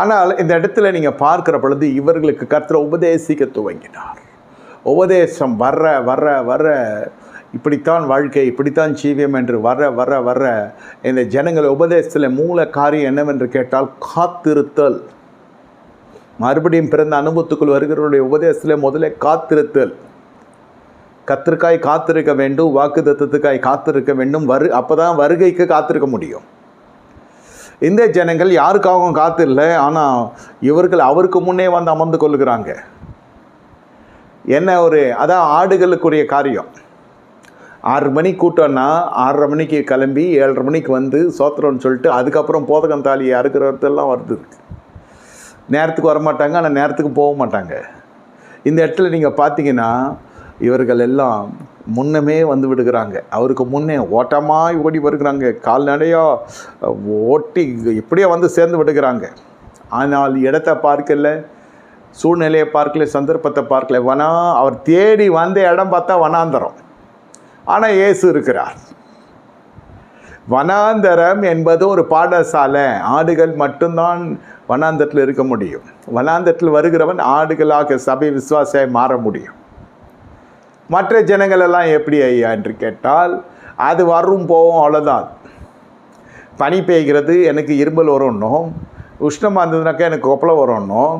ஆனால் இந்த இடத்துல நீங்கள் பார்க்கிற பொழுது இவர்களுக்கு கர்த்தர் உபதேசிக்க துவங்கினார். உபதேசம் வர்ற வர்ற வர்ற இப்படித்தான் வாழ்க்கை இப்படித்தான் ஜீவியம் என்று வர வர வர இந்த ஜனங்கள் உபதேசத்தில் மூல காரியம் என்னவென்று கேட்டால் காத்திருத்தல். மறுபடியும் பிறந்த அனுபவத்துக்குள் வருகிறவருடைய உபதேசத்தில் முதல்ல காத்திருத்தல். கத்திற்காய் காத்திருக்க வேண்டும் வாக்கு தத்துவத்துக்காய் காத்திருக்க வேண்டும் வரு அப்போ தான் வருகைக்கு காத்திருக்க முடியும். இந்த ஜனங்கள் யாருக்காகவும் காத்தில்லை ஆனால் இவர்கள் அவருக்கு முன்னே வந்து அமர்ந்து கொள்ளுகிறாங்க என்ன ஒரு அதான் ஆடுகளுக்குரிய காரியம். ஆறு மணி கூட்டம்னா ஆறரை மணிக்கு கிளம்பி ஏழரை மணிக்கு வந்து சோத்திரம்னு சொல்லிட்டு அதுக்கப்புறம் போதகம் தாலி அறுக்கிறதெல்லாம் வருது. நேரத்துக்கு வர மாட்டாங்க ஆனால் நேரத்துக்கு போக மாட்டாங்க. இந்த இடத்துல நீங்கள் பார்த்தீங்கன்னா இவர்கள் எல்லாம் முன்னமே வந்து விடுகிறாங்க. அவருக்கு முன்னே ஓட்டமாக ஓடி வருகிறாங்க. கால்நடையாக ஓட்டி இப்படியே வந்து சேர்ந்து விடுகிறாங்க. ஆனால் இடத்த பார்க்கல சூழ்நிலையை பார்க்கல சந்தர்ப்பத்தை பார்க்கல. வனா அவர் தேடி வந்த இடம் பார்த்தா வனாந்தரம். ஆனால் ஏசு இருக்கிறார். வனாந்தரம் என்பது ஒரு பாடசாலை. ஆடுகள் மட்டும்தான் வனாந்தரத்தில் இருக்க முடியும். வனாந்தரத்தில் வருகிறவன் ஆடுகளாக சபை விசுவாசியாக மாற முடியும். மற்ற ஜனங்கள் எல்லாம் எப்படி ஐயா என்று கேட்டால் அது வரும் போகும் அவ்வளோதான் பனி பெய்கிறது எனக்கு இரும்பல் வரணும் உஷ்ணமாக இருந்ததுனாக்கா எனக்கு கொப்பளை வரணும்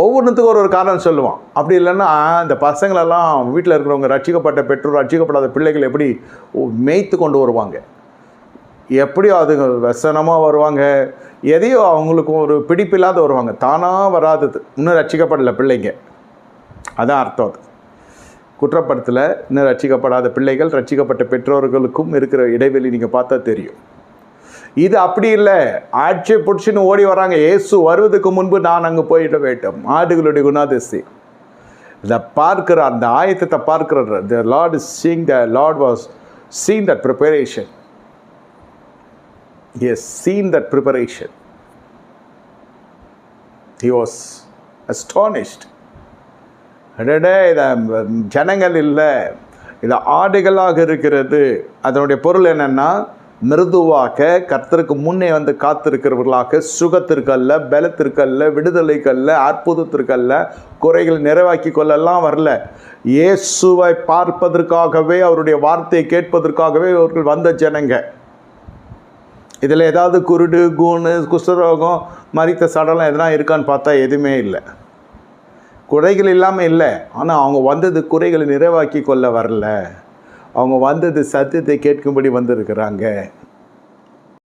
ஒவ்வொன்றுத்துக்கும் ஒரு ஒரு காரணம் சொல்லுவான். அப்படி இல்லைன்னா இந்த பசங்களெல்லாம் வீட்டில் இருக்கிறவங்க ரட்சிக்கப்பட்ட பெற்றோர் ரட்சிக்கப்படாத பிள்ளைகள் எப்படி மேய்த்து கொண்டு வருவாங்க? எப்படி அது வசனமாக வருவாங்க. எதையோ அவங்களுக்கு ஒரு பிடிப்பில்லாத வருவாங்க. தானாக வராதது. இன்னும் ரட்சிக்கப்படல பிள்ளைங்க. அதான் அர்த்தம் அது. குற்றப்படத்தில் இன்னும் ரட்சிக்கப்படாத பிள்ளைகள் ரட்சிக்கப்பட்ட பெற்றோர்களுக்கும் இருக்கிற இடைவெளி நீங்கள் பார்த்தா தெரியும். இது அப்படி இல்லை. ஆட்சி பிடிச்சின்னு ஓடி வராங்க ஏசு வருவதுக்கு முன்பு நான் அங்கே போயிட வேண்டும். ஆடுகளுடைய குணாதிசி இதை பார்க்கிற அந்த ஆயத்தத்தை பார்க்கிறார் the Lord is seeing the Lord was seen that preparation is seen that preparation he was astonished அடடே இதை ஜனங்கள் இல்லை. இது ஆடுகளாக இருக்கிறது. அதனுடைய பொருள் என்னென்னா மிருதுவாக கர்த்தருக்கு முன்னே வந்து காத்திருக்கிறவர்களாக சுகத்திற்கல்ல பலத்திற்கல்ல விடுதலைக்கல்ல அற்புதத்திற்கல்ல குறைகளை நிறைவாக்கி கொள்ளலாம் வரல. இயேசுவை பார்ப்பதற்காகவே அவருடைய வார்த்தையை கேட்பதற்காகவே அவர்கள் வந்த ஜனங்க. இதில் ஏதாவது குருடு கூணு குஷ்டரோகம் மறித்த சடலம் எதனா இருக்கான்னு பார்த்தா எதுவுமே இல்லை. குறைகள் இல்லாமல் இல்லை. ஆனால் அவங்க வந்தது குறைகளை நிறைவாக்கி கொள்ள வரல. அவங்க வந்தது சத்தியத்தை கேட்கும்படி வந்திருக்கிறாங்க.